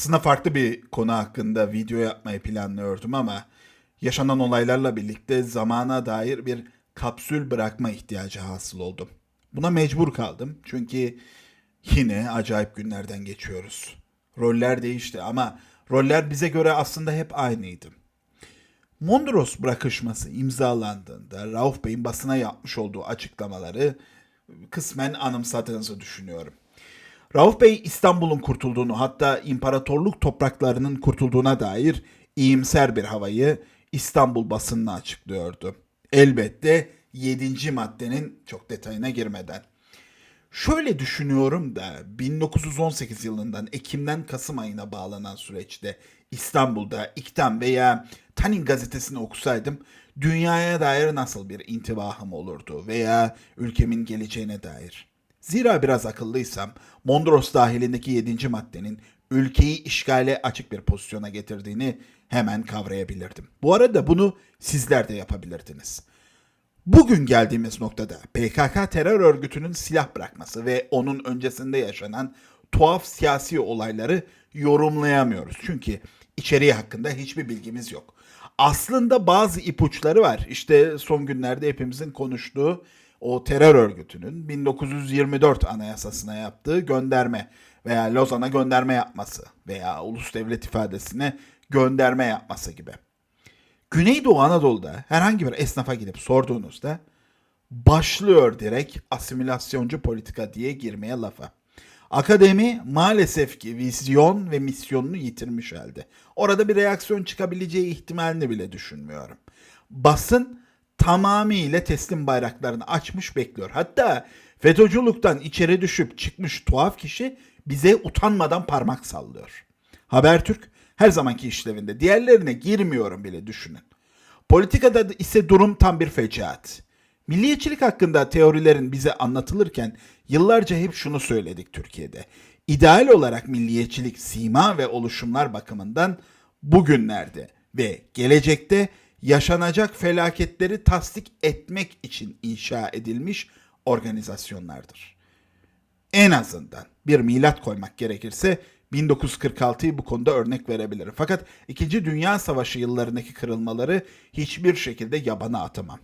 Aslında farklı bir konu hakkında video yapmayı planlıyordum ama yaşanan olaylarla birlikte zamana dair bir kapsül bırakma ihtiyacı hasıl oldum. Buna mecbur kaldım çünkü yine acayip günlerden geçiyoruz. Roller değişti ama roller bize göre aslında hep aynıydı. Mondros bırakışması imzalandığında Rauf Bey'in basına yapmış olduğu açıklamaları kısmen anımsadığınızı düşünüyorum. Rauf Bey İstanbul'un kurtulduğunu hatta imparatorluk topraklarının kurtulduğuna dair iyimser bir havayı İstanbul basınına açıklıyordu. Elbette 7. maddenin çok detayına girmeden. Şöyle düşünüyorum da 1918 yılından Ekim'den Kasım ayına bağlanan süreçte İstanbul'da İktam veya Tanin gazetesini okusaydım dünyaya dair nasıl bir intibahım olurdu veya ülkemin geleceğine dair. Zira biraz akıllıysam Mondros dahilindeki 7. maddenin ülkeyi işgale açık bir pozisyona getirdiğini hemen kavrayabilirdim. Bu arada bunu sizler de yapabilirdiniz. Bugün geldiğimiz noktada PKK terör örgütünün silah bırakması ve onun öncesinde yaşanan tuhaf siyasi olayları yorumlayamıyoruz. Çünkü içeriği hakkında hiçbir bilgimiz yok. Aslında bazı ipuçları var. İşte son günlerde hepimizin konuştuğu o terör örgütünün 1924 anayasasına yaptığı gönderme veya Lozan'a gönderme yapması veya ulus devlet ifadesine gönderme yapması gibi. Güneydoğu Anadolu'da herhangi bir esnafa gidip sorduğunuzda başlıyor direkt asimilasyoncu politika diye girmeye lafa. Akademi maalesef ki vizyon ve misyonunu yitirmiş halde. Orada bir reaksiyon çıkabileceği ihtimalini bile düşünmüyorum. Basın tamamıyla teslim bayraklarını açmış bekliyor. Hatta FETÖ'cülükten içeri düşüp çıkmış tuhaf kişi bize utanmadan parmak sallıyor. Habertürk her zamanki işlevinde. Diğerlerine girmiyorum bile düşünün. Politikada ise durum tam bir fecaat. Milliyetçilik hakkında teorilerin bize anlatılırken yıllarca hep şunu söyledik Türkiye'de. İdeal olarak milliyetçilik sima ve oluşumlar bakımından bugünlerde ve gelecekte yaşanacak felaketleri tasdik etmek için inşa edilmiş organizasyonlardır. En azından bir milat koymak gerekirse 1946'yı bu konuda örnek verebilirim. Fakat 2. Dünya Savaşı yıllarındaki kırılmaları hiçbir şekilde yabana atamam.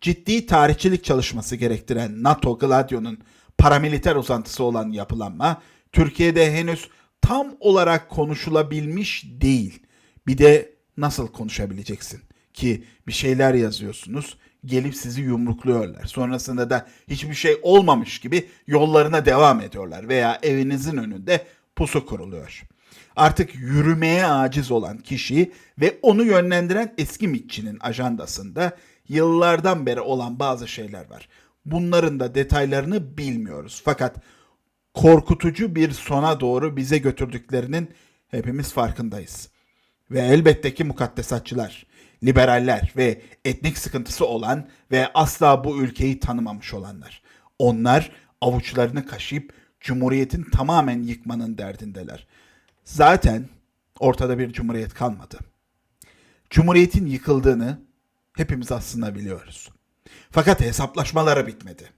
Ciddi tarihçilik çalışması gerektiren NATO Gladio'nun paramiliter uzantısı olan yapılanma Türkiye'de henüz tam olarak konuşulabilmiş değil. Bir de nasıl konuşabileceksin ki bir şeyler yazıyorsunuz gelip sizi yumrukluyorlar. Sonrasında da hiçbir şey olmamış gibi yollarına devam ediyorlar veya evinizin önünde pusu kuruluyor. Artık yürümeye aciz olan kişi ve onu yönlendiren eski mitçinin ajandasında yıllardan beri olan bazı şeyler var. Bunların da detaylarını bilmiyoruz. Fakat korkutucu bir sona doğru bize götürdüklerinin hepimiz farkındayız. Ve elbette ki mukaddesatçılar, liberaller ve etnik sıkıntısı olan ve asla bu ülkeyi tanımamış olanlar. Onlar avuçlarını kaşıyıp cumhuriyetin tamamen yıkmanın derdindeler. Zaten ortada bir cumhuriyet kalmadı. Cumhuriyetin yıkıldığını hepimiz aslında biliyoruz. Fakat hesaplaşmaları bitmedi.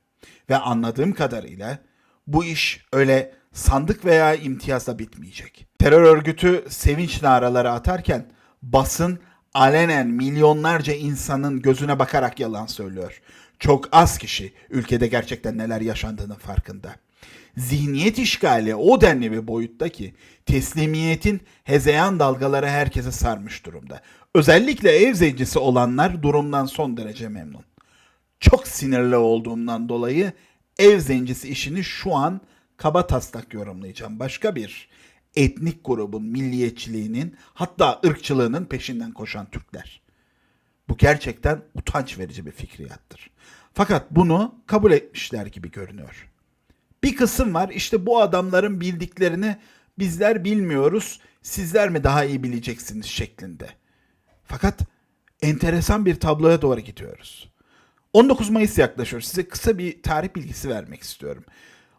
Ve anladığım kadarıyla bu iş öyle sandık veya imtiyazla bitmeyecek. Terör örgütü sevinç naraları atarken basın alenen milyonlarca insanın gözüne bakarak yalan söylüyor. Çok az kişi ülkede gerçekten neler yaşandığının farkında. Zihniyet işgali o denli bir boyutta ki teslimiyetin hezeyan dalgaları herkese sarmış durumda. Özellikle ev zencisi olanlar durumdan son derece memnun. Çok sinirli olduğumdan dolayı ev zencisi işini şu an kaba taslak yorumlayacağım. Başka bir etnik grubun milliyetçiliğinin hatta ırkçılığının peşinden koşan Türkler. Bu gerçekten utanç verici bir fikriyattır. Fakat bunu kabul etmişler gibi görünüyor. Bir kısım var işte bu adamların bildiklerini bizler bilmiyoruz, sizler mi daha iyi bileceksiniz şeklinde. Fakat enteresan bir tabloya doğru gidiyoruz. 19 Mayıs yaklaşıyor. Size kısa bir tarih bilgisi vermek istiyorum.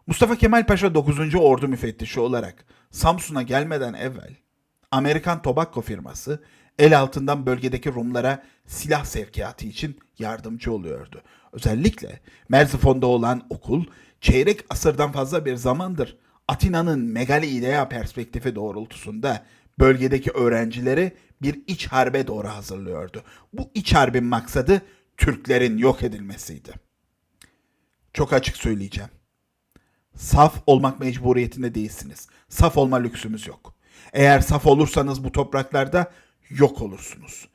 Mustafa Kemal Paşa 9. Ordu müfettişi olarak Samsun'a gelmeden evvel Amerikan Tobacco firması el altından bölgedeki Rumlara silah sevkiyatı için yardımcı oluyordu. Özellikle Merzifon'da olan okul çeyrek asırdan fazla bir zamandır Atina'nın megali idea perspektifi doğrultusunda bölgedeki öğrencileri bir iç harbe doğru hazırlıyordu. Bu iç harbin maksadı Türklerin yok edilmesiydi. Çok açık söyleyeceğim. Saf olmak mecburiyetinde değilsiniz. Saf olma lüksümüz yok. Eğer saf olursanız bu topraklarda yok olursunuz.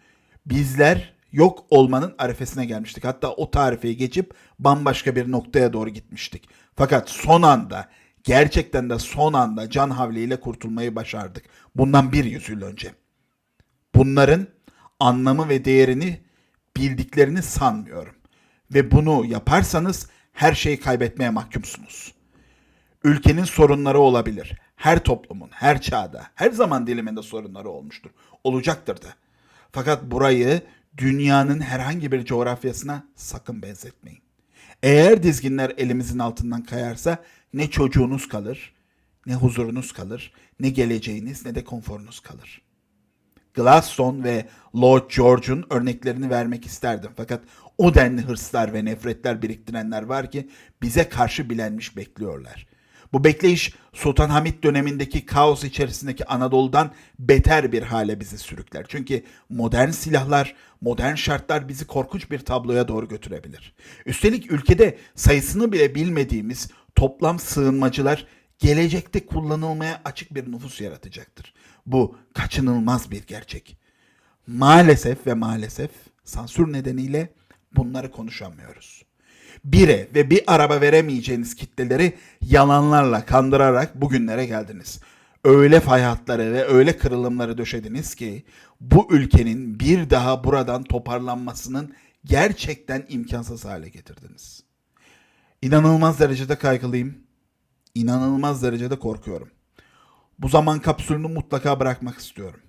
Bizler yok olmanın arifesine gelmiştik. Hatta o tarifeyi geçip bambaşka bir noktaya doğru gitmiştik. Fakat son anda gerçekten de son anda can havliyle kurtulmayı başardık. Bundan bir yüzyıl önce. Bunların anlamı ve değerini bildiklerini sanmıyorum. Ve bunu yaparsanız her şeyi kaybetmeye mahkumsunuz. Ülkenin sorunları olabilir. Her toplumun, her çağda, her zaman diliminde sorunları olmuştur. Olacaktır da. Fakat burayı dünyanın herhangi bir coğrafyasına sakın benzetmeyin. Eğer dizginler elimizin altından kayarsa ne çocuğunuz kalır, ne huzurunuz kalır, ne geleceğiniz ne de konforunuz kalır. Gladstone ve Lord George'un örneklerini vermek isterdim. Fakat o denli hırslar ve nefretler biriktirenler var ki bize karşı bilenmiş bekliyorlar. Bu bekleyiş Sultan Hamid dönemindeki kaos içerisindeki Anadolu'dan beter bir hale bizi sürükler. Çünkü modern silahlar, modern şartlar bizi korkunç bir tabloya doğru götürebilir. Üstelik ülkede sayısını bile bilmediğimiz toplam sığınmacılar gelecekte kullanılmaya açık bir nüfus yaratacaktır. Bu kaçınılmaz bir gerçek. Maalesef ve maalesef sansür nedeniyle bunları konuşamıyoruz. Bire ve bir araba veremeyeceğiniz kitleleri yalanlarla kandırarak bugünlere geldiniz. Öyle fay hatları ve öyle kırılımları döşediniz ki bu ülkenin bir daha buradan toparlanmasının gerçekten imkansız hale getirdiniz. İnanılmaz derecede kaygılıyım. İnanılmaz derecede korkuyorum. Bu zaman kapsülünü mutlaka bırakmak istiyorum.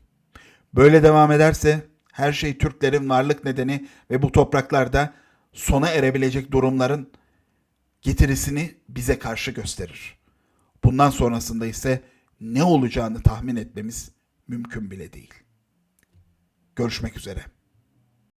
Böyle devam ederse her şey Türklerin varlık nedeni ve bu topraklarda sona erebilecek durumların getirisini bize karşı gösterir. Bundan sonrasında ise ne olacağını tahmin etmemiz mümkün bile değil. Görüşmek üzere.